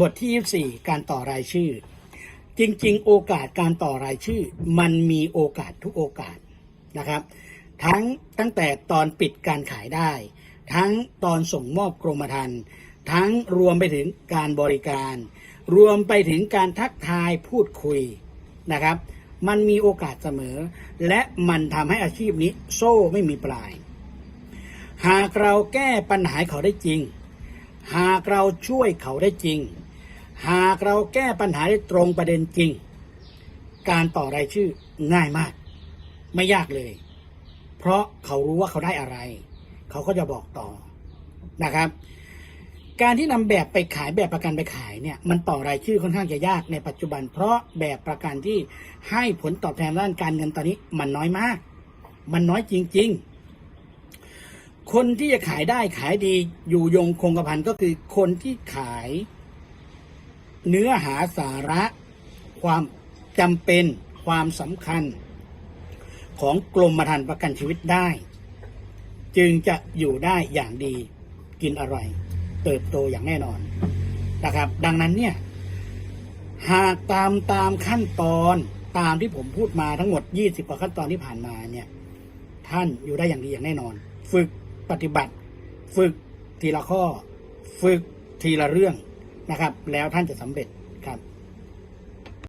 บทที่ 24 การต่อรายชื่อ จริง ๆ โอกาสการต่อรายชื่อ มันมีโอกาสทุกโอกาสนะครับ ทั้งตั้งแต่ตอนปิดการขายได้ ทั้งตอนส่งมอบกรมธรรม์ทั้งรวมไปถึงการบริการ รวมไปถึงการทักทายพูดคุยนะครับ มันมีโอกาสเสมอ และมันทำให้อาชีพนี้โซ่ไม่มีปลาย หากเราแก้ปัญหาเขาได้จริง หากเราช่วยเขาได้จริง หากเราแก้ปัญหาได้ตรงประเด็นจริง การต่อรายชื่อง่ายมาก ไม่ยากเลย เพราะเขารู้ว่าเขาได้อะไร เขาก็จะบอกต่อนะครับ การที่นำแบบไปขายแบบประกันไปขายเนี่ยมันต่อรายชื่อค่อนข้างจะยากในปัจจุบัน เพราะแบบประกันที่ให้ผลตอบแทนด้านการเงินตอนนี้มันน้อยมาก มันน้อยจริง ๆคนที่จะขายได้ขายดีอยู่ยงคงกระพันก็คือคนที่ขาย เนื้อหาสาระ ความจำเป็นความสำคัญ ของกรมธรรม์ประกันชีวิตได้ จึงจะอยู่ได้อย่างดีกินอร่อย เติบโตอย่างแน่นอนนะครับ ดังนั้นเนี่ย หากตามตามขั้นตอนตามที่ผมพูดมาทั้งหมด 20 กว่าขั้นตอนที่ผ่านมาเนี่ย ท่านอยู่ได้อย่างดีอย่างแน่นอน ฝึกปฏิบัติ ฝึกทีละข้อ ฝึกทีละเรื่อง นะครับ แล้วท่านจะสำเร็จครับ